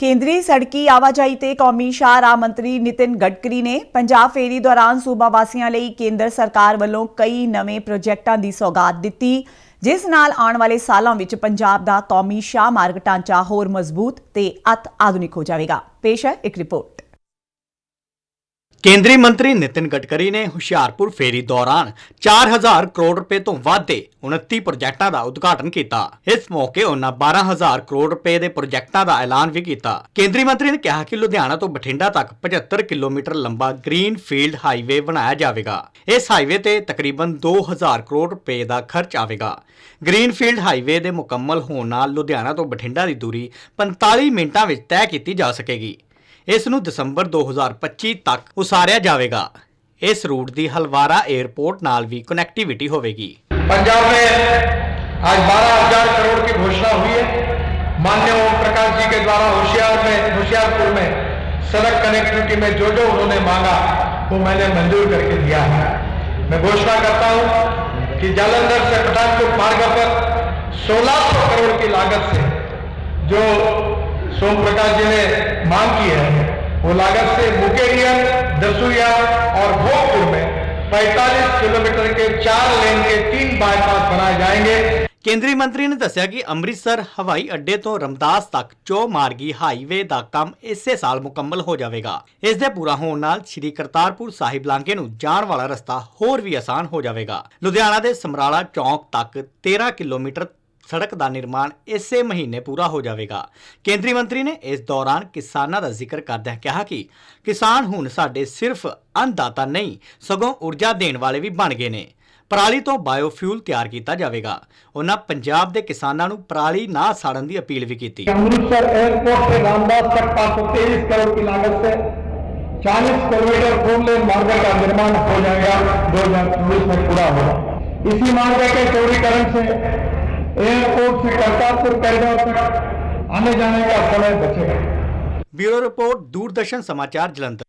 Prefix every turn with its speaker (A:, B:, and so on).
A: ਕੇਂਦਰੀ ਸੜਕੀ ਆਵਾਜਾਈ ਤੇ ਕੌਮੀ ਸ਼ਾਹਰਾਹ ਮੰਤਰੀ ਨਿਤਿਨ ਗਡਕਰੀ ਨੇ ਪੰਜਾਬ ਫੇਰੀ ਦੌਰਾਨ ਸੂਬਾ ਵਾਸੀਆਂ ਲਈ ਕੇਂਦਰ ਸਰਕਾਰ ਵੱਲੋਂ ਕਈ ਨਵੇਂ ਪ੍ਰੋਜੈਕਟਾਂ ਦੀ ਸੌਗਾਤ ਦਿੱਤੀ, ਜਿਸ ਨਾਲ ਆਉਣ ਵਾਲੇ ਸਾਲਾਂ ਵਿੱਚ ਪੰਜਾਬ ਦਾ ਕੌਮੀ ਸ਼ਾਹ ਮਾਰਗ ਢਾਂਚਾ ਹੋਰ ਮਜ਼ਬੂਤ ਤੇ ਅਤ ਆਧੁਨਿਕ ਹੋ ਜਾਵੇਗਾ। ਪੇਸ਼ ਹੈ ਇੱਕ ਰਿਪੋਰਟ।
B: ਕੇਂਦਰੀ ਮੰਤਰੀ ਨਿਤਿਨ ਗਡਕਰੀ ਨੇ ਹੁਸ਼ਿਆਰਪੁਰ ਫੇਰੀ ਦੌਰਾਨ 4000 ਕਰੋੜ ਰੁਪਏ ਤੋਂ ਵੱਧ ਦੇ 29 ਪ੍ਰੋਜੈਕਟਾਂ ਦਾ ਉਦਘਾਟਨ ਕੀਤਾ। ਇਸ ਮੌਕੇ ਉਹਨਾਂ 12000 ਕਰੋੜ ਰੁਪਏ ਦੇ ਪ੍ਰੋਜੈਕਟਾਂ ਦਾ ਐਲਾਨ ਵੀ ਕੀਤਾ। ਕੇਂਦਰੀ ਮੰਤਰੀ ਨੇ ਕਿਹਾ ਕਿ ਲੁਧਿਆਣਾ ਤੋਂ ਬਠਿੰਡਾ ਤੱਕ 75 ਕਿਲੋਮੀਟਰ ਲੰਬਾ ਗ੍ਰੀਨ ਫੀਲਡ ਹਾਈਵੇ ਬਣਾਇਆ ਜਾਵੇਗਾ। ਇਸ ਹਾਈਵੇ ਤੇ ਤਕਰੀਬਨ 2000 ਕਰੋੜ ਰੁਪਏ ਦਾ ਖਰਚ ਆਵੇਗਾ। ਗ੍ਰੀਨ ਫੀਲਡ ਹਾਈਵੇ ਦੇ ਮੁਕੰਮਲ ਹੋਣ ਨਾਲ ਲੁਧਿਆਣਾ ਤੋਂ ਬਠਿੰਡਾ ਦੀ ਦੂਰੀ 45 ਮਿੰਟਾਂ ਵਿੱਚ ਤੈਅ ਕੀਤੀ ਜਾ ਸਕੇਗੀ। ਇਸ ਨੂੰ ਦਸੰਬਰ 2025 ਤੱਕ ਉਸਾਰਿਆ ਜਾਵੇਗਾ। ਇਸ ਰੂਟ ਦੀ ਹਲਵਾਰਾ 에ਅਰਪੋਰਟ ਨਾਲ ਵੀ ਕਨੈਕਟੀਵਿਟੀ ਹੋਵੇਗੀ।
C: पंजाब में आज बारह हज़ार करोड़ की घोषणा हुई है मान्य ओम प्रकाश जी के द्वारा होशियार में होशियारपुर में सड़क कनेक्टिविटी में जो जो उन्होंने मांगा वो मैंने मंजूर करके दिया है मैं घोषणा करता हूँ कि जालंधर से पठानपुर मार्ग पर सोलह सौ करोड़ की लागत से जो सोम प्रकाश जी ने मांग की है वो लागत से मुकेरियन दसुया और भोगपुर में 45 किलोमीटर के चार लेन के तीन बाईपास बनाए जाएंगे
B: ਕੇਂਦਰੀ ਮੰਤਰੀ ਨੇ ਦੱਸਿਆ ਕਿ ਅੰਮ੍ਰਿਤਸਰ ਹਵਾਈ ਅੱਡੇ ਤੋਂ ਰਮਦਾਸ ਤੱਕ ਚੌ ਮਾਰਗੀ ਹਾਈਵੇ ਦਾ ਕੰਮ ਇਸੇ ਸਾਲ ਮੁਕੰਮਲ ਹੋ ਜਾਵੇਗਾ ਇਸ ਦੇ ਪੂਰਾ ਹੋਣ ਨਾਲ ਸ੍ਰੀ ਕਰਤਾਰਪੁਰ ਸਾਹਿਬ ਲਾਂਘੇ ਨੂੰ ਜਾਣ ਵਾਲਾ ਰਸਤਾ ਹੋਰ ਵੀ ਆਸਾਨ ਹੋ ਜਾਵੇਗਾ ਲੁਧਿਆਣਾ ਦੇ ਸਮਰਾਲਾ ਚੌਂਕ ਤੱਕ 13 ਕਿਲੋਮੀਟਰ ਸੜਕ ਦਾ ਨਿਰਮਾਣ ਇਸੇ ਮਹੀਨੇ ਪੂਰਾ ਹੋ ਜਾਵੇਗਾ ਕੇਂਦਰੀ ਮੰਤਰੀ ਨੇ ਇਸ ਦੌਰਾਨ ਕਿਸਾਨਾਂ ਦਾ ਜ਼ਿਕਰ ਕਰਦਿਆਂ ਕਿਹਾ ਕਿ ਕਿਸਾਨ ਹੁਣ ਸਾਡੇ ਸਿਰਫ ਅੰਨਦਾਤਾ ਨਹੀਂ ਸਗੋਂ ਊਰਜਾ ਦੇਣ ਵਾਲੇ ਵੀ ਬਣ ਗਏ ਨੇ ਪਰਾਲੀ ਤੋਂ ਬਾਇਓਫਿਊਲ ਤਿਆਰ ਕੀਤਾ ਜਾਵੇਗਾ ਉਹਨਾਂ ਪੰਜਾਬ ਦੇ ਕਿਸਾਨਾਂ ਨੂੰ ਪਰਾਲੀ ਨਾ ਸਾੜਨ ਦੀ ਅਪੀਲ ਵੀ ਕੀਤੀ
C: अमृतसर एयरपोर्ट से रामदास तक पाँच सौ तेईस करोड़ की लागत से 40 किलोमीटर फोर लेन मार्ग का निर्माण हो जाएगा दो हजार चौबीस में पूरा होगा इसी मार्ग के चौड़ीकरण से एयरपोर्ट से करतारपुर कॉरिडोर तक आने जाने का समय बचेगा
B: ब्यूरो रिपोर्ट दूरदर्शन समाचार जलंधर